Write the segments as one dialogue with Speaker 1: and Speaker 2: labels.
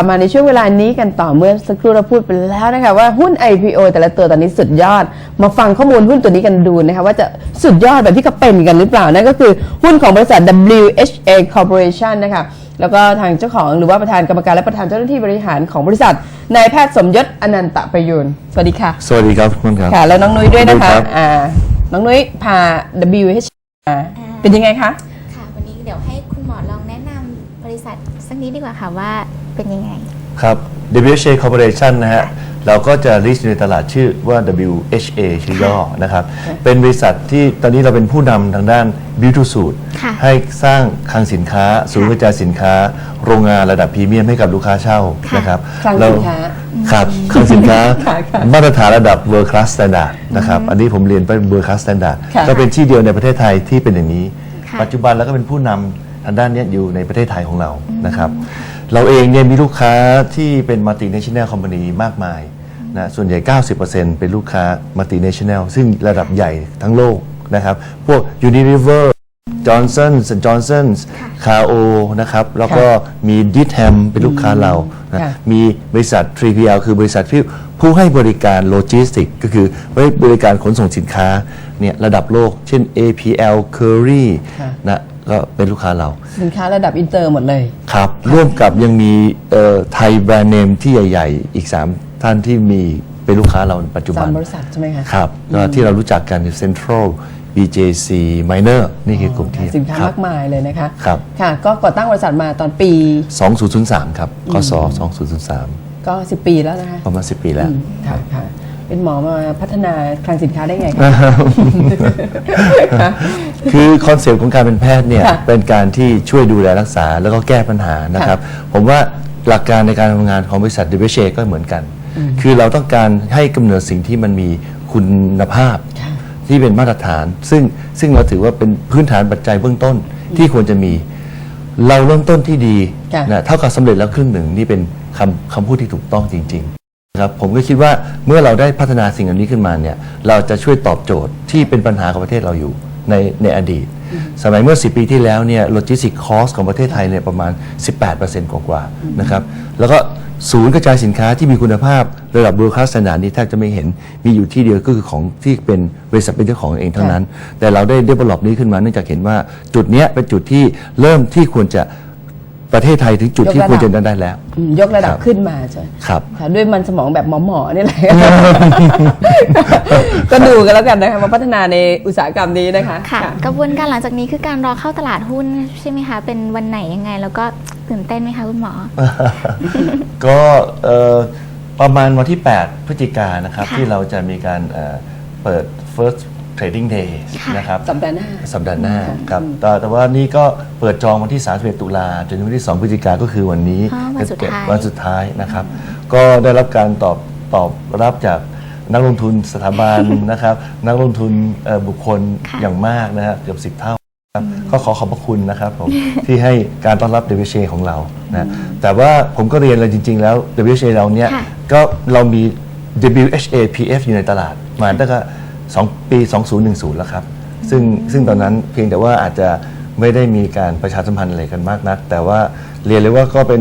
Speaker 1: ลับมาในช่วงเวลานี้กันต่อเมื่อสักครู่เราพูดไปแล้วนะคะว่าหุ้น IPO แต่ละตัวตอนนี้สุดยอด มาฟังข้อมูลหุ้นตัวนี้กันดูนะคะว่าจะสุดยอดแบบที่เขาเป็นกันหรือเปล่านั่นก็คือหุ้นของบริษัท WHA Corporation นะคะแล้วก็ทางเจ้าของหรือว่าประธานกรรมการและประธานเจ้าหน้าที่บริหารของบริษัทนายแพทย์สมยศอนันตประยูนสวัสดีค่ะ
Speaker 2: สวัสดีครับคุณครับ
Speaker 1: ค่ะแล้วน้องนุ้ยด้วยนะคะ
Speaker 2: ครับ
Speaker 1: อ่าน้องนุ้ยพา WH มาเป็นยังไงคะ
Speaker 3: ค่ะวันนี้เดี๋ยวให้คุณหมอลองแนะนำบริษัทสักนิดดีกว่าค่ะว่า เป็นยังไง
Speaker 2: ครับ WHA Corporation นะฮะเราก็จะ list อยู่ในตลาดชื่อว่า WHA ชื่อย่อนะครับ เป็นบริษัทที่ตอนนี้เราเป็นผู้นำทางด้าน Build to Suit
Speaker 3: ค่ะ
Speaker 2: ให้สร้างคลังสินค้า ศูนย์กระจายสินค้า โรงงานระดับพรีเมียมให้กับลูกค้าเช่า
Speaker 3: ค่ะ
Speaker 2: นะครับ
Speaker 1: คลัง
Speaker 2: เร
Speaker 1: สินค้า
Speaker 2: ครับคลังสินค้า
Speaker 1: ค่ะค่ะ
Speaker 2: มาตรฐานระดับ World Class Standard นะครับ อันนี้ผมเรียนไป World Class Standard
Speaker 1: ค่ะ
Speaker 2: ก็เป็นที่เดียวในประเทศไทยที่เป็นอย่างนี้
Speaker 3: ค่ะ
Speaker 2: ปัจจุบันแล้วก็เป็นผู้นำทางด้านเนี้ยอยู่ในประเทศไทยของเรานะครับ เราเองเนี่ยมีลูกค้าที่เป็น multinational company มากมายนะส่วนใหญ่ 90%เป็นลูกค้า multinational ซึ่งระดับใหญ่ทั้งโลกนะครับ พวก Unilever Johnson Johnson คาโอนะครับ แล้วก็มี d i t h a m เป็นลูกค้าเรานะ
Speaker 1: ค่ะ
Speaker 2: มีบริษัท 3PL คือบริษัทที่ผู้ให้บริการโลจิสติกก็คือให้บริการขนส่งสินค้าเนี่ยระดับโลก เช่น APL Curry
Speaker 1: ค่ะ
Speaker 2: นะ ก็เป็นลูกค้าเรา
Speaker 1: สินค้าระดับอินเตอร์หมดเลย
Speaker 2: ครับ ร่วมกับยังมีเอ่อไทยแบรนด์เนมที่ใหญ่ ๆ อีก 3 ท่านที่มีเป็นลูกค้าเราในปัจจุบั
Speaker 1: สานมบริษัทใช่ไหมคะ
Speaker 2: ครับก็ที่เรารู้จักกัน Central BJC Minor นี่คือกลุ่มที่
Speaker 1: สินค้า
Speaker 2: ครั
Speaker 1: มากมายเลยนะคะ
Speaker 2: ครับ
Speaker 1: ค่ะก็ก่อตั้งบริษัทมาตอนปี
Speaker 2: 2003 ครับกศ2003
Speaker 1: ก็ 10 ปีแล้วนะคะ
Speaker 2: ประมาณ 10 ปีแล้ว
Speaker 1: อืมค่ะค่ะ เป็นหมอมาพัฒนาคลังสินค้าได้ไงคะ
Speaker 2: คือคอนเซปต์ของการเป็นแพทย์เนี่ย
Speaker 1: ค่ะ
Speaker 2: เป็นการที่ช่วยดูแลรักษาแล้วก็แก้ปัญหานะครับ ผมว่าหลักการในการทำงานของบริษัท w h a ก็เหมือนกัน คือเราต้องการให้กำเนิดสิ่งที่มันมีคุณภาพ
Speaker 1: ค่ะ
Speaker 2: ที่เป็นมาตรฐาน ซึ่งซึ่งเราถือว่าเป็นพื้นฐานปัจจัยเบื้องต้นที่ควรจะมี เราเริ่มต้นที่ดี
Speaker 1: ค่ะ
Speaker 2: นะเท่ากับสำเร็จแล้วครึ่งหนึ่งนี่เป็นคำคำพูดที่ถูกต้องจริง ๆ นะครับผมก็คิดว่าเมื่อเราได้พัฒนาสิ่งเหล่านี้ขึ้นมาเนี่ยเราจะช่วยตอบโจทย์ที่เป็นปัญหาของประเทศเราอยู่ในในอดีต สมัยเมื่อ 10 ปีที่แล้วเนี่ยโลจิสติกคอสของประเทศไทยเนี่ยประมาณ 18%กว่าๆนะครับแล้วก็ศูนย์กระจายสินค้าที่มีคุณภาพระดับ world class standard นี้แทบจะไม่เห็นมีอยู่ที่เดียวก็คือของที่เป็นบริษัทเป็นเจ้าของเองเท่านั้น แต่เราได้ develop นี้ขึ้นมาเนื่องจากเห็นว่าจุดเนี้ยเป็นจุดที่เริ่มที่ควรจะ ประเทศไทยถึงจุดที่
Speaker 1: ยกระดับ
Speaker 2: ควรจะได้แล้ว
Speaker 1: อืมยกระดับ
Speaker 2: ครับ
Speaker 1: ขึ้นมาใช่ไหม
Speaker 2: ครับ
Speaker 1: ค่ะด้วยมันสมองแบบหมอๆนี่แหละก็ดูกันแล้วกันนะคะมาพัฒนาในอุตสาหกรรมนี้นะคะ
Speaker 3: ค่ะกระบวนการหลังจากนี้คือการรอเข้าตลาดหุ้นใช่ไหมคะ เป็นวันไหนยังไง แล้วก็ตื่นเต้นไหมคะคุณหมอ
Speaker 2: ก็เอ่อประมาณวันที่ 8 พฤศจิกายนนะครับ
Speaker 3: ค่ะ
Speaker 2: ที่เราจะมีการเอ่อเปิด first trading day
Speaker 3: ค่ะ
Speaker 2: นะครับ
Speaker 1: สัปดาห์หน้า
Speaker 2: สัปดาห์หน้าครับแต่แต่ว่านี่ก็เปิดจองวันที่ 31 ตุลาจนถึงวันที่ 2 พฤศจิกาก็คือวันนี้
Speaker 3: อ๋อวันสุดท้าย
Speaker 2: วันสุดท้ายนะครับ ก็ได้รับการตอบตอบรับจากนักลงทุนสถาบัน นะครับ นักลงทุนเอ่อบุคคล
Speaker 3: ค่ะ
Speaker 2: อย่างมากนะฮะเกือบ10เท่าครับก็ขอขอบพระคุณนะครับผม ที่ให้การต้อนรับ WHA ของเรานะแต่ว่าผมก็เรียนเลยจริง ๆ แล้ว WHA เราเนี่ย
Speaker 3: ค่ะ
Speaker 2: ก็เรามี WHA PF อยู่ในตลาด มาตั้งแต่ 2 ปี 2010 แล้วครับ ซึ่งซึ่งตอนนั้นเพียงแต่ว่าอาจจะไม่ได้มีการประชาสัมพันธ์อะไรกันมากนัก แต่ว่าเรียนเลยว่าก็เป็น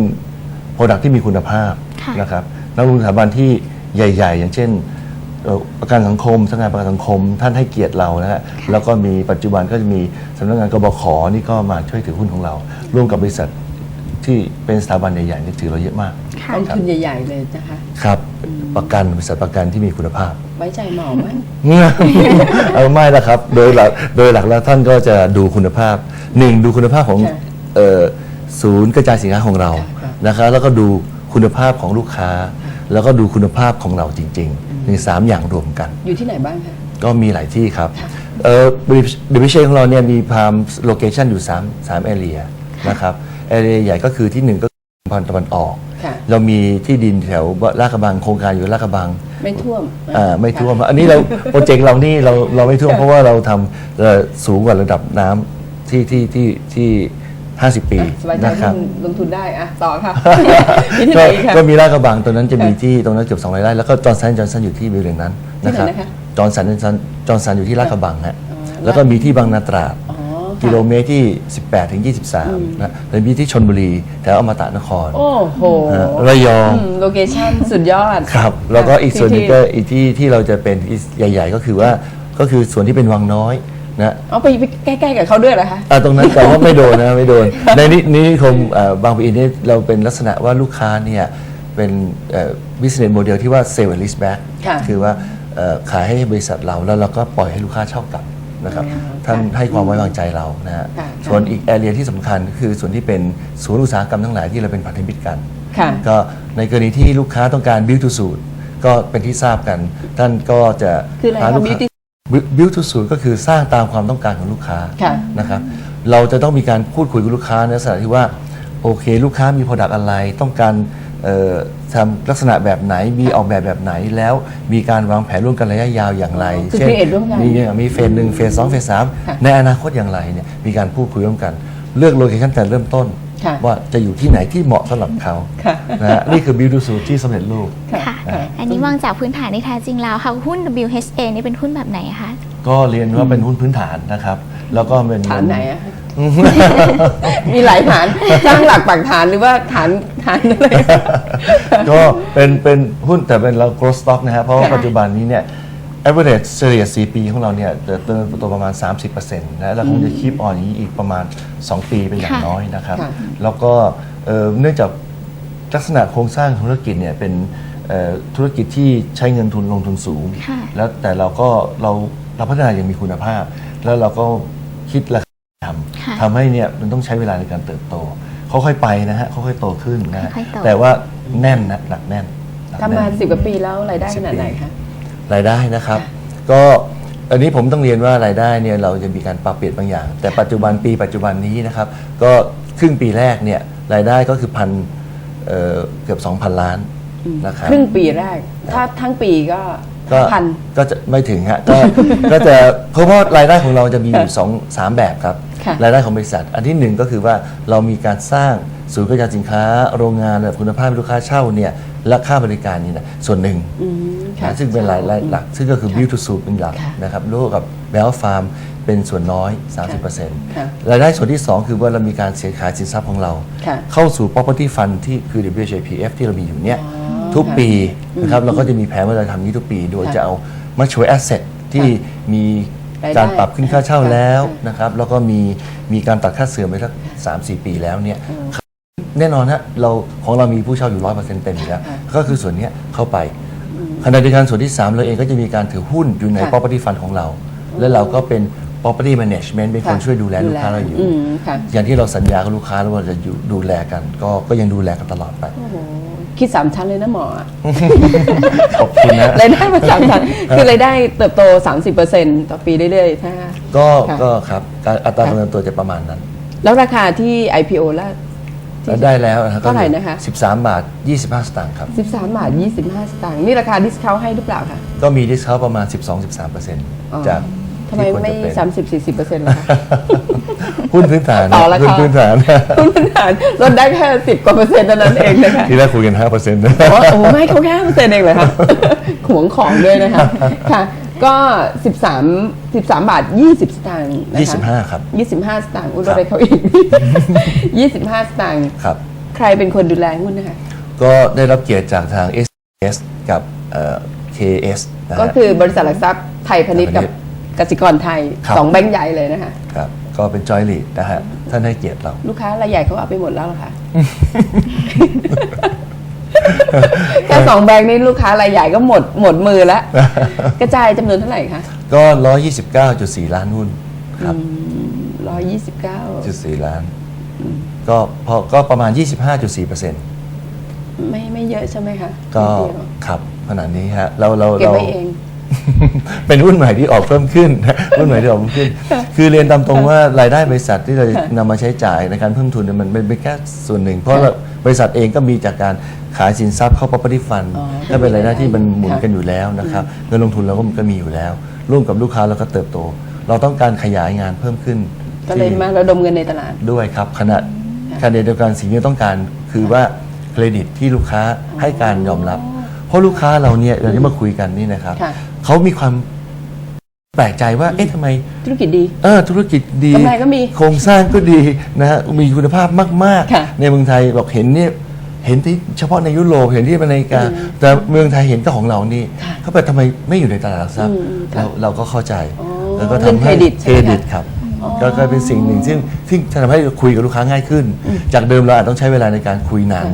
Speaker 2: โปรดักที่มีคุณภาพ
Speaker 3: ค่ะ
Speaker 2: นะครับนักลงทุนสถาบันที่ใหญ่ ๆ อย่างเช่นเอ่อประกันสังคมสำนักงานประกันสังคม ท่านให้เกียรติเรานะฮะแล้วก็มีปัจจุบันก็จะมีสำนักงานกบขนี่ก็มาช่วยถือหุ้นของเรา ร่วมกับบริษัทที่เป็นสถาบันใหญ่ๆนี่ถือเราเยอะมาก
Speaker 3: ค่ะ
Speaker 1: กองทุนใหญ่ ๆ เลยนะคะ
Speaker 2: ครับ ประกันบริษัทประกันที่มีคุณภาพ
Speaker 1: ไว้ใจหมอไหม
Speaker 2: เอาไม่ละครับ โดยหลักโดยหลักแล้วท่านก็จะดูคุณภาพหนึ่งดูคุณภาพของ
Speaker 1: ค่ะ
Speaker 2: เอ่อศูนย์กระจายสินค้าของเรา
Speaker 1: ค่ะ
Speaker 2: นะครับแล้วก็ดูคุณภาพของลูกค้า แล้วก็ดูคุณภาพของเราจริงๆในสามอย่างรวมกัน
Speaker 1: อยู่ที่ไหนบ้างคะ
Speaker 2: ก็มีหลายที่ครับเอ่อดิวิชั่นของเราเนี่ยมีพามโลเคชันอยู่3 3แอเรียนะครับแอเรียใหญ่ก็คือที่หนึ่งก็คือพันตะวันออก
Speaker 1: ค่ะ
Speaker 2: เรามีที่ดินแถวลาดกระบังโครงการอยู่ลาดกระบัง
Speaker 1: ไม่ท่วม
Speaker 2: อ่าไม่ท่วม อันนี้เราโปรเจกต์เรานี่เราเราไม่ท่วมเพราะว่าเราทำเอ่อสูงกว่าระดับน้ำที่ที่ที่ที่50ปี
Speaker 1: อะสบายใจ
Speaker 2: นะครับ
Speaker 1: ลงลงทุนได้อะต่อค่ะ มีที่ไห
Speaker 2: ก็
Speaker 1: นอีกคะ
Speaker 2: ก็มีลาดกระบังตรงนั้นจะมี
Speaker 1: ค่ะ
Speaker 2: ที่ตรงนั้นเกือบ200ไร่แล้วก็จอร์นสันจอร์นสันอยู่ที่บริเวณนั้น
Speaker 1: ที่
Speaker 2: นะ
Speaker 1: ไหน
Speaker 2: ครับ
Speaker 1: นะคะ
Speaker 2: จอร์นสันจอร์นสันจอร์นสันอยู่ที่ลาดกระบังฮะ
Speaker 1: อ๋อ
Speaker 2: แล้วก็มีที่บางนาตราด
Speaker 1: อ๋อ
Speaker 2: กิโลเมตรที่ 18 ถึง 23นะเป็นที่ที่ชนบุรีแถวอมตะนคร
Speaker 1: โอ้โห
Speaker 2: นะระยอง
Speaker 1: โลเคชั่นสุดยอด
Speaker 2: ครับ แล้วก็อีกส่วนหนึงก็
Speaker 1: ที่
Speaker 2: อีกที่ที่เราจะเป็นใหญ่ ๆ ก็คือว่าก็คือส่วนที่เป็นวังน้อยนะ
Speaker 1: เอาไปไปใกล้ๆกับเขาด้วยเหรอคะ
Speaker 2: อ่าตรงนั้นแต่ว่าไม่โดนนะไม่โดน ในนินิคมเอ่อบางปะอินนี่เราเป็นลักษณะว่าลูกค้าเนี่ยเป็นเอ่อ business model ที่ว่า sell and lease back
Speaker 1: ค่ะ
Speaker 2: คือว่าเอ่อขายให้บริษัทเราแล้วเราก็ปล่อยให้ลูกค้าเช่ากลับ นะครับ
Speaker 1: อ๋อ
Speaker 2: ท่าน
Speaker 1: ค่ะ
Speaker 2: ให้ความไว้วางใจเรานะฮะ
Speaker 1: ค่ะ
Speaker 2: ส่วนอีกแอเรียที่สำคัญก็คือส่วนที่เป็นศูนย์อุตสาหกรรมทั้งหลายที่เราเป็นพันธมิตรกัน
Speaker 1: ค่ะ
Speaker 2: ก็ในกรณีที่ลูกค้าต้องการ build to suit ก็เป็นที่ทราบกัน ท่านก็จะ
Speaker 1: คืออะไร
Speaker 2: หา
Speaker 1: คะ
Speaker 2: ลูกค้า
Speaker 1: beauty
Speaker 2: build to suit ก็คือสร้างตามความต้องการของลูกค้า
Speaker 1: ค่ะ
Speaker 2: นะครับเราจะต้องมีการพูดคุยกับลูกค้าในลักษณะที่ว่าโอเค ลูกค้ามี Product อะไรต้องการเอ่อ ทำลักษณะแบบไหนมีออกแบบแบบไหนแล้วมีการวางแผนร่วมกันระยะยาวอย่างไร
Speaker 1: คือ create ร่วมกัน
Speaker 2: มีมีเฟสหนึ่งเฟสสองเฟสสาม
Speaker 1: ค่ะ
Speaker 2: ในอนาคตอย่างไรเนี่ยมีการพูดคุยร่วมกัน เลือกโลเคชั่นแต่เริ่มต้น
Speaker 1: ค่ะ
Speaker 2: ว่าจะอยู่ที่ไหนที่เหมาะสำหรับเขา
Speaker 1: ค่ะ
Speaker 2: นะฮะนี่คือ build to suit ที่สำเร็จรูป
Speaker 3: ค่ะอันนี้มองจากพื้นฐานที่แท้จริงแล้วค่ะหุ้น WHA นี่เป็นหุ้นแบบไหนคะ
Speaker 2: ก็เรียนว่าเป็นหุ้นพื้นฐานนะครับ แล้วก็เป็น
Speaker 1: ฐานไหนอะ มีหลายฐานสร้างหลักปักฐานหรือว่าฐานฐานอะไร
Speaker 2: ก็เป็นเป็นหุ้นแต่เป็นเรา growth stock นะฮะเพราะว่า
Speaker 1: ค่ะ
Speaker 2: ปัจจุบันนี้เนี่ย average เฉลี่ย4ปีของเราเนี่ยเติบโตประมาณ 30%นะแล้วคงจะคีบออนอย่างนี้อีกประมาณ 2 ปีเป็นอย่าง
Speaker 3: ค่ะ
Speaker 2: น้อยนะครับ
Speaker 1: ค่ะ
Speaker 2: แล้วก็เอ่อเนื่องจากลักษณะโครงสร้างธุรกิจเนี่ยเป็นเอ่อธุรกิจที่ใช้เงินทุนลงทุนสูง
Speaker 3: ค่ะ
Speaker 2: แล้วแต่เราก็เรา เราพัฒนาอย่างมีคุณภาพ แล้วเราก็คิดราคาท
Speaker 3: ค่ะำ
Speaker 2: ทำให้เนี่ยมันต้องใช้เวลาในการเติบโตค่อยๆไปนะฮะค่อยๆโตขึ้นนะฮะ
Speaker 3: ค่อยๆโต
Speaker 2: แต่ว่าแน่นนะหนักแน่นหนัก
Speaker 1: ทำ
Speaker 2: แน่
Speaker 1: มาน สิบกว่าปีแล้วรายได้ขนาดไหนคะ
Speaker 2: รายได้นะครับ ก็อันนี้ผมต้องเรียนว่ารายได้เนี่ยเราจะมีการปรับเปลี่ยนบางอย่าง แต่ปัจจุบันปีปัจจุบันนี้นะครับ ก็ครึ่งปีแรกเนี่ยรายได้ก็คือพันเอ่อเกือบ 2,000 ล้านนะครับ
Speaker 1: ครึ่งปีแรก ถ้าทั้งปีก็
Speaker 2: ก็
Speaker 1: พัน
Speaker 2: ก็จะไม่ถึงฮะก็ ก็จะเพราะว่ารายได้ของเราจะมีอยู่
Speaker 1: ค่ะ
Speaker 2: สองสามแบบครับ
Speaker 1: ค่ะ
Speaker 2: รายได้ของบริษัท อันที่หนึ่งก็คือว่าเรามีการสร้างศูนย์กระจายสินค้า โรงงานแบบคุณภาพให้ลูกค้าเช่าเนี่ยและค่าบริการนี่นะส่วนหนึ่ง
Speaker 1: อืมค่ะ
Speaker 2: นะซึ่งเป็นรายได้หลัก ซึ่งก็คือ build to suit เป็นหลัก
Speaker 1: ค่ะ
Speaker 2: นะครับร่วมกับ Bell Farm เป็นส่วนน้อย
Speaker 1: ค่ะ
Speaker 2: 30%รายได้ส่วนที่ 2 คือว่าเรามีการเสียขายสินทรัพย์ของเรา
Speaker 1: ค่ะ
Speaker 2: เข้าสู่ property fund ที่คือ WHIPF ที่เรามีอยู่เนี่ย
Speaker 1: อ๋อ
Speaker 2: ทุก
Speaker 1: ค่ะ
Speaker 2: ปีนะครับเราก็จะมีแผนว่าเราจะทำนี้ทุกปี โดย
Speaker 1: ค่ะ
Speaker 2: จะเอา mature asset ที่มี
Speaker 1: รายได้
Speaker 2: การปรับขึ้นค่าเช่า
Speaker 1: ค่ะ
Speaker 2: แล้ว
Speaker 1: ค่ะ
Speaker 2: นะครับแล้วก็มีมีการตัดค่าเสื่อมไปสักสามสี่ปีแล้วเนี่ย แน่นอนฮะเราของเรามีผู้เช่าอยู่ร้อยเปอร์เซ็นต์เต็มอยู่แล้ว
Speaker 1: ค่ะ
Speaker 2: ก็คือส่วนเนี้ยเข้าไปขณะเดียวกันส่วนที่ 3 เราเองก็จะมีการถือหุ้นอยู่ใน
Speaker 1: ค่ะ
Speaker 2: property fund ของเรา แล้วเราก็เป็น property management เป็นคน
Speaker 1: ค่ะ
Speaker 2: ช่วยดูแลลูกค้าเราอยู่
Speaker 1: อืมค่ะ
Speaker 2: อย่างที่เราสัญญากับลูกค้าแล้วว่าจะอยู่ดูแลกัน ก็ก็ยังดูแลกันตลอดไป
Speaker 1: โอ้โหคิดสามชั้นเลยนะหมออะ
Speaker 2: ขอบคุณนะ
Speaker 1: รายได้มาสามชั้นคือรายได้เติบโต 30%ต่อปีเรื่อยๆถ้า
Speaker 2: ก็
Speaker 1: ค่ะ
Speaker 2: ก็ครับการอัตราดำเนินตัวจะประมาณนั้น
Speaker 1: แล้วราคาที่ IPO แล้ว
Speaker 2: แล้วได้แล้วนะครับ
Speaker 1: เท่าไหร่นะคะ
Speaker 2: 13 บาท 25 สตางค์ครับ
Speaker 1: 13 บาท 25 สตางค์นี่ราคาดิสคาวให้หรือเปล่าคะ
Speaker 2: ก็มีดิสคาประมาณ 12-13%
Speaker 1: อ๋อ
Speaker 2: จาก
Speaker 1: ทำไม
Speaker 2: ที่ควร
Speaker 1: ไม่
Speaker 2: จะเป็น
Speaker 1: 30-40%ล่ะคะ
Speaker 2: หุ้นพื้นฐาน
Speaker 1: ต่อราคา
Speaker 2: หุ้นพื้นฐาน
Speaker 1: คุณพื้นฐานลดได้แค่ 10 กว่าเปอร์เซ็นต์เท่านั้นเองนะคะ
Speaker 2: ที่แรกคุยกัน5%นะ
Speaker 1: โอ้โหไม่เขาแค่เปอร์เซ็นต์เองเหรอคะหวงของด้วยนะคะค่ะ ก็ 13 13 บาท 20 สตางค์นะคะ
Speaker 2: 25ครับ
Speaker 1: 25 สตางค์อุ้ย
Speaker 2: ค
Speaker 1: ล
Speaker 2: รับ
Speaker 1: ดไปเขาอีก 25 สตางค์
Speaker 2: ครับ
Speaker 1: ใครเป็นคนดูแลหุ้นนะคะ
Speaker 2: ก็ได้รับเกียรติจากทาง S กับเอ่อ KS นะฮะ
Speaker 1: ก็คือบริษัทหลักทรัพย์ไทยพาณิชย์กับ
Speaker 2: ไทยพาณิชย์
Speaker 1: กสิกรไทย
Speaker 2: ครับ
Speaker 1: สองแบงก์ใหญ่เลยนะคะ
Speaker 2: ครับ ก็เป็นจอยลีดนะฮะ ท่านให้เกียรติเรา
Speaker 1: ลูกค้ารายใหญ่เขาเอาไปหมดแล้วเหรอคะ แค่สองแบงค์นี้ลูกค้ารายใหญ่ก็หมดหมดมือแล้ว กระจายจำนวนเท่าไหร่คะ
Speaker 2: ก็ 129.4 ล้านหุ้นครับ
Speaker 1: ร้อยยี่สิบเก้า
Speaker 2: จุดสี่ล้าน ก็พอก็ประมาณ 25.4เปอร์เซ็นต์
Speaker 1: ไม่ไม่เยอะใช่ไหมคะ
Speaker 2: ก็
Speaker 1: นิดเดียว
Speaker 2: ครับขนาดนี้ฮะเราเรา
Speaker 1: เก็บ
Speaker 2: เรา
Speaker 1: ไว้เอง
Speaker 2: เป็นหุ้นใหม่ที่ออกเพิ่มขึ้นหุ้นใหม่ที่ออกเพิ่มขึ้น คือเรียนตามตรงว่ารายได้บริษัทที่เรานำมาใช้จ่ายในการเพิ่มทุนเนี่ยมันเป็นแค่ส่วนหนึ่ง เพราะเราบริษัทเองก็มีจากการขายสินทรัพย์เข้า property fund
Speaker 1: อ๋อ
Speaker 2: ก็เป็นรายได้ที่มันหมุน
Speaker 1: ค่ะ
Speaker 2: กันอยู่แล้วนะครับเงินลงทุนเราก็ก็มีอยู่แล้ว ร่วมกับลูกค้าเราก็เติบโต เราต้องการขยายงานเพิ่มขึ้น
Speaker 1: ก็เลย
Speaker 2: ที่
Speaker 1: มาระดมเงินในตลาด
Speaker 2: ด้วยครับขณะขณะเดียวกันสิ่งที่ต้องการคือว่าเครดิตที่ลูกค้าให้การยอมรับ เพราะลูกค้าเราเนี่ยเราที่มาคุยกันนี่นะครับ
Speaker 1: ค่ะ
Speaker 2: เขามีความแปลกใจว่า เอ๊ะทำไม
Speaker 1: ธุรกิจดี
Speaker 2: เออธุรกิจดี
Speaker 1: กำไรก็มี
Speaker 2: โครงสร้างก็ดีนะฮะมีคุณภาพมาก
Speaker 1: ค่ะ
Speaker 2: ๆ ในเมืองไทยบอกเห็นเนี่ยเห็นที่เฉพาะในยุโรปเห็นที่อเมริกา แต่เมืองไทยเห็นก็ของเรานี่
Speaker 1: ค่ะ
Speaker 2: เขาไปทำไมไม่อยู่ในตลาดหลักทรัพย์
Speaker 1: อืมอืมค่ะ
Speaker 2: เราเราก็เข้าใจ
Speaker 1: อ๋อ
Speaker 2: แล้วก็
Speaker 1: เรื่อง
Speaker 2: ทำให้
Speaker 1: เครดิต
Speaker 2: เค
Speaker 1: ใช่
Speaker 2: ร
Speaker 1: ไหมคะ
Speaker 2: ดิตครับ ก็ก็เป็นสิ่งหนึ่งซึ่งซึ่งทำให้คุยกับลูกค้าง่ายขึ้น จากเดิมเราอาจต้องใช้เวลาในการคุยนาน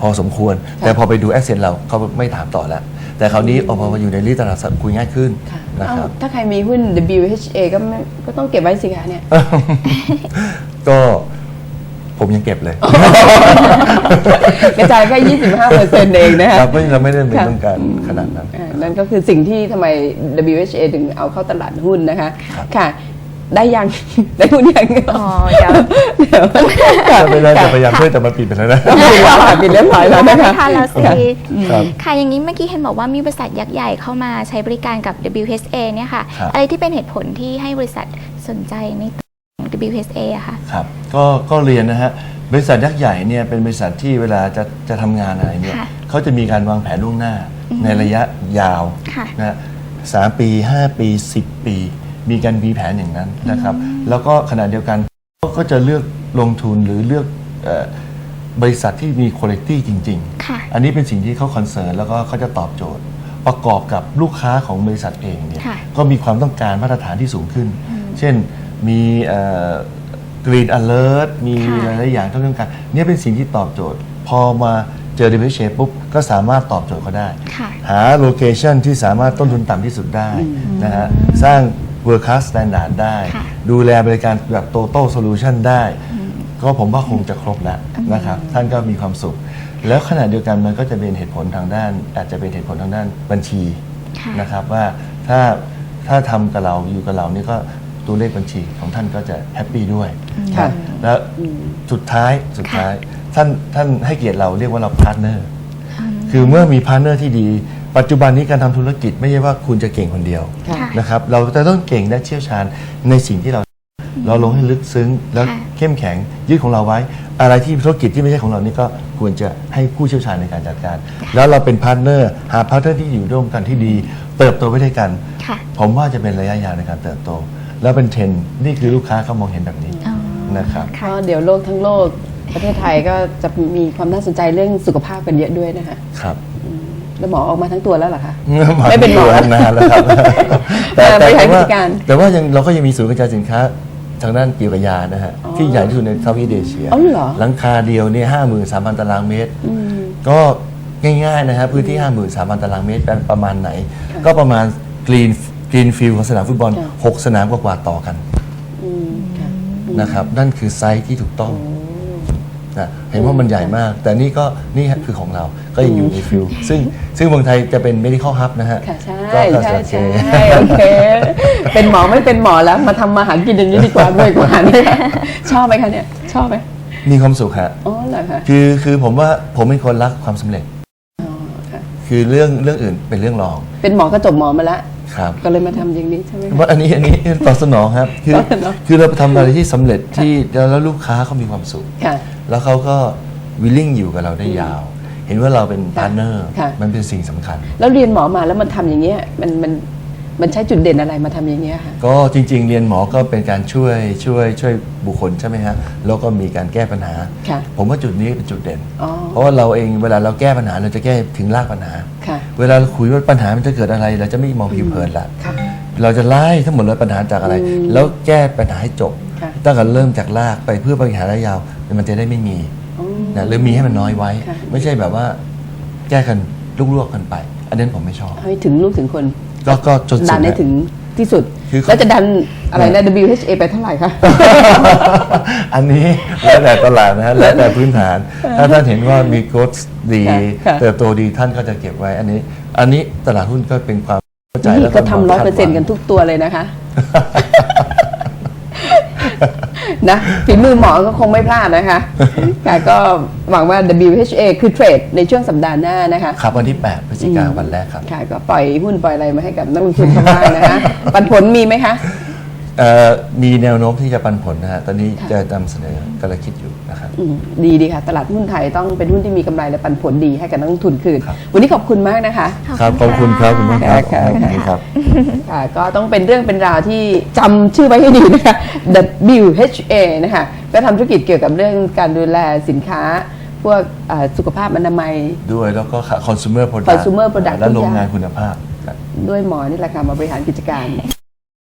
Speaker 2: พอสมควร แต่พอไปดูแอสเซนเราเขาไม่ถามต่อแล้ว แต่คราวนี้พอมาอยู่ในลิสต์ตลาดหลักทรัพย์คุยง่ายขึ้น
Speaker 1: ค่ะ
Speaker 2: นะครับ
Speaker 1: เอ้าถ้าใครมีหุ้น WHA ก็ไม่ก็ต้องเก็บไว้สิคะเนี่ย
Speaker 2: ก็ผมยังเก็บเลย
Speaker 1: กระจายแค่ 25เปอร์เซ็นต์เองนะ
Speaker 2: ค
Speaker 1: คะ
Speaker 2: รับไม่เราไม่ได้เป็น
Speaker 1: ค่ะ
Speaker 2: ต้องการขนาดนั้น
Speaker 1: อ่านั่นก็คือสิ่งที่ทำไม WHA ถึงเอาเข้าตลาดหุ้นนะคะ ค่ะ ได้ยัง ได้หุ้นยัง
Speaker 3: อ๋อเดี๋ยว
Speaker 1: เดี๋ยวค่ะ
Speaker 2: ไม่ได้จะพยายามช่วยแต่มันปิดไปแล้วนะ
Speaker 1: ปิดแล้วค่ะปิดเรียบร้อยแล้ว
Speaker 3: ไม่
Speaker 1: นะคะ
Speaker 3: ทันแล้วสิ
Speaker 2: ครับ
Speaker 3: ค่ะอย่างนี้เมื่อกี้เห็นบอกว่ามีบริษัทยักษ์ใหญ่เข้ามาใช้บริการกับ WHA เนี่ยค่ะ
Speaker 2: ครับ
Speaker 3: อะไรที่เป็นเหตุผลที่ให้บริษัทสนใจในตัวของ WHA อะค่ะ
Speaker 2: ครับก็ก็เรียนนะฮะบริษัทยักษ์ใหญ่เนี่ยเป็นบริษัทที่เวลาจะจะทำงานอะไรเนี่ย
Speaker 3: ค่ะ
Speaker 2: เขาจะมีการวางแผนล่วงหน้าในระยะยาว
Speaker 3: ค่ะ
Speaker 2: นะฮะสามปี5ปี10ปี มีการมีแผนอย่างนั้นนะครับ แล้วก็ขณะเดียวกันเขาก็จะเลือกลงทุนหรือเลือกเออบริษัทที่มีคุณภาพจริง
Speaker 3: ค่ะ
Speaker 2: ๆอันนี้เป็นสิ่งที่เขาคอนเซิร์นแล้วก็เขาจะตอบโจทย์ ประกอบกับลูกค้าของบริษัทเองเนี่ย
Speaker 3: ค่ะ
Speaker 2: ก็มีความต้องการมาตรฐานที่สูงขึ้น เช่นมีกรีนอเลอร์มี
Speaker 3: ค่ะ
Speaker 2: หลายๆอย่างที่ต้องการเนี่ยเป็นสิ่งที่ตอบโจทย์ พอมาเจอ DPH ปุ๊บ ก็สามารถตอบโจทย์เขาได้
Speaker 3: ค่ะ
Speaker 2: หาโลเคชันที่สามารถต้นทุนต่ำที่สุดได้นะฮะสร้าง World Class Standard ได้
Speaker 3: ค่ะ
Speaker 2: ดูแลบริการแบบ Total Solution ได้ ก็ผมว่าคงจะครบแล้วนะครับท่านก็มีความสุข แล้วขณะเดียวกันมันก็จะเป็นเหตุผลทางด้าน อาจจะเป็นเหตุผลทางด้านบัญชี
Speaker 3: ค่ะ
Speaker 2: นะครับว่าถ้าถ้าทำกับเราอยู่กับเรานี่ก็ตัวเลขบัญชีของท่านก็จะแฮปปี้ด้วย
Speaker 1: ค่ะ
Speaker 2: นะแล้วสุดท้ายสุดท้ายท่านท่านให้เกียรติเราเรียกว่าเราพาร์ทเนอร์ คือเมื่อมีพาร์ทเนอร์ที่ดี ปัจจุบันนี้การทำธุรกิจไม่ใช่ว่าคุณจะเก่งคนเดียว
Speaker 1: ค่ะ
Speaker 2: นะครับ เราจะต้องเก่งและเชี่ยวชาญในสิ่งที่เรา เราลงให้ลึกซึ้งแล้ว
Speaker 3: ค่ะ
Speaker 2: เข้มแข็งยึดของเราไว้ อะไรที่ธุรกิจที่ไม่ใช่ของเรานี่ก็ควรจะให้ผู้เชี่ยวชาญในการจัดการ แล้วเราเป็นพาร์ทเนอร์หาพาร์ทเนอร์ที่อยู่ร่วมกันที่ดี เติบโตไปด้วยกัน
Speaker 3: ค่ะ
Speaker 2: ผมว่าจะเป็นระยะยาวในการเติบโต แล้วเป็นเทรนด์นี่คือลูกค้าเขามองเห็นแบบนี้
Speaker 3: อ๋อ
Speaker 2: นะครับ
Speaker 1: เพราะเดี๋ยวโลกทั้งโลกประเทศไทยก็จะมีความน่าสนใจเรื่องสุขภาพกันเยอะด้วยนะคะ
Speaker 2: ครับ
Speaker 1: แล้วหมอออกมาทั้งตัวแล้วเหรอคะาไม่เป็นหมอ
Speaker 2: นานแล้วครับ
Speaker 1: เออบริหาร
Speaker 2: ว่า
Speaker 1: กิจการ
Speaker 2: แต่ว่ายังเราก็ยังมีศูนย์กระจายสินค้าทางด้านเกี่ยวกับยานะฮะ
Speaker 1: อ๋อ
Speaker 2: ที่ใหญ่ที่สุดในเซาท์อีสเอเชีย
Speaker 1: อ๋อเหรอ
Speaker 2: หลังคาเดียวเนี่ยห้าหมื่นสามพันตารางเมตร
Speaker 1: อืม
Speaker 2: ก็ง่ายๆนะฮะพื้นที่53,000ตารางเมตรเป็นประมาณไหน ก็ประมาณกรีนกรีนฟิลของสนามฟุตบอล
Speaker 1: ค่ะ
Speaker 2: 6สนามกว่าๆต่อกัน
Speaker 1: อืมค่ะ
Speaker 2: นะครับนั่นคือไซส์ที่ถูกต้อง นะเห็นว่ามันใหญ่มาก แต่นี่ก็นี่ฮะคือของเราก็ยังอยู่ในฟิลซึ่งซึ่งเมืองไทยจะเป็น medical hub นะฮะ
Speaker 1: ค่ะใช่
Speaker 2: ก็ก็
Speaker 1: ใช่
Speaker 2: โอเค
Speaker 1: ใช่โอเค เป็นหมอไม่เป็นหมอแล้ว มาทำมาหากินอย่างนี้ดีกว่าด้วยกว่านะคะชอบไหมคะเนี่ย ชอบไหม
Speaker 2: มีความสุขฮะ
Speaker 1: อ๋อเหรอคะ
Speaker 2: คือคือผมว่าผมเป็นคนรักความสำเร็จ
Speaker 1: อ๋อค่ะ
Speaker 2: คือเรื่องเรื่องอื่นเป็นเรื่องรอง
Speaker 1: เป็นหมอก็จบหมอมาแล้ว
Speaker 2: ครับ
Speaker 1: ก็เลยมาทำอย่างนี้ใช่ไหมคะ
Speaker 2: ว่าอันนี้อันนี้ตอบสนองครับ คือ
Speaker 1: ตอบสนอง
Speaker 2: คือเราทำอะไรที่สำเร็จที่แล้วลูกค้าเขามีความสุข
Speaker 1: ค่ะ
Speaker 2: แล้วเขาก็วิลลิ่งอยู่กับเราได้ยาว เห็นว่าเราเป็นพาร์ทเนอร์
Speaker 1: ค่ะ
Speaker 2: มันเป็นสิ่งสำคัญ
Speaker 1: แล้วเรียนหมอมาแล้วมันทำอย่างเงี้ยมันมัน มันใช้จุดเด่นอะไรมาทำอย่างเงี้ยค่ะ
Speaker 2: ก็จริงๆ เรียนหมอก็เป็นการช่วยช่วยช่วยบุคคลใช่ไหมฮะแล้วก็มีการแก้ปัญหา
Speaker 1: ค่ะ
Speaker 2: ผมว่าจุดนี้เป็นจุดเด่น
Speaker 1: อ๋อ
Speaker 2: เพราะว่าเราเองเวลาเราแก้ปัญหาเราจะแก้ถึงรากปัญหา
Speaker 1: ค่ะ
Speaker 2: เวลาเราคุยว่าปัญหามันจะเกิดอะไร เราจะไม่มองผิวเผินละ
Speaker 1: ค่ะ
Speaker 2: เราจะไล่ทั้งหมดเลยปัญหาจากอะไร แล้วแก้ปัญหาให้จบ
Speaker 1: ค่ะ
Speaker 2: ตั้งแต่เริ่มจากรากไปเพื่อปัญหาระยะยาวมันจะได้ไม่มี
Speaker 1: อ๋อ
Speaker 2: นะหรือมีให้มันน้อยไว้
Speaker 1: ค่ะ
Speaker 2: ไม่ใช่แบบว่า แก้กันลวกๆกันไป อันนั้นผมไม่ชอบ
Speaker 1: ให้ถึงลูกถึงคน
Speaker 2: ก็ก็จนสุ
Speaker 1: ดั
Speaker 2: ด
Speaker 1: นให้
Speaker 2: นะ
Speaker 1: ถึงที่สุด
Speaker 2: คือเขา
Speaker 1: แล้วจะดันอะไรนะ WHA ไปเท่าไหร่คะ
Speaker 2: อันนี้แล้วแต่ตลาดนะฮะแล้วแต่พื้นฐาน ถ้าท่านเห็นว่ามีโกดดี
Speaker 1: ค่ะค่ะ
Speaker 2: เติบโตดีท่านก็จะเก็บไว้ อันนี้ อันนี้ตลาดหุ้นก็เป็นความเข้าใจ
Speaker 1: นี่
Speaker 2: แล้ว
Speaker 1: ก็ทำร้อย
Speaker 2: คา
Speaker 1: เปอ
Speaker 2: ด
Speaker 1: ร์
Speaker 2: ห
Speaker 1: เซ็น
Speaker 2: วั
Speaker 1: ต์
Speaker 2: ง
Speaker 1: กันทุกตัวเลยนะคะ นะฝีมือหมอก็คงไม่พลาดนะคะค่ะก็หวังว่า WHA คือเทรดในช่วงสัปดาห์หน้านะคะ
Speaker 2: ครับวันที่ 8พฤศจิกายนวันแรกครับ
Speaker 1: ค่ะก็ปล่อยหุ้นปล่อยอะไรมาให้กับนักลงทุนเขาบ้างนะคะ ปันผลมีไหมคะ
Speaker 2: เอ่อมีแนวโน้มที่จะปันผลนะฮะ ตอนนี้
Speaker 1: ค่ะ
Speaker 2: จะนำเสนอกำลังคิดอยู่นะครับ
Speaker 1: อืมดีดีค่ะ ตลาดหุ้นไทยต้องเป็นหุ้นที่มีกำไรและปันผลดีให้กับนักลงทุนคืน
Speaker 2: ครับ
Speaker 1: วันนี้ขอบคุณมากนะคะ
Speaker 2: ครับ ขอบคุณครับคุณมากครับ
Speaker 1: ค่ะ
Speaker 2: ขอบคุณครับ
Speaker 1: ค่ะก็ต้องเป็นเรื่องเป็นราวที่จำชื่อไว้ให้ดีนะคะ WHA นะคะก็ทำธุรกิจเกี่ยวกับเรื่องการดูแลสินค้า พวกเอ่อสุขภาพอนามัย
Speaker 2: ด้วยแล้วก็ consumer product
Speaker 1: consumer product
Speaker 2: และโรงงาน
Speaker 1: ทุกอย่าง
Speaker 2: คุณภาพครับ
Speaker 1: ด้วยหมอนี่แหละค่ะมาบริหารกิจการ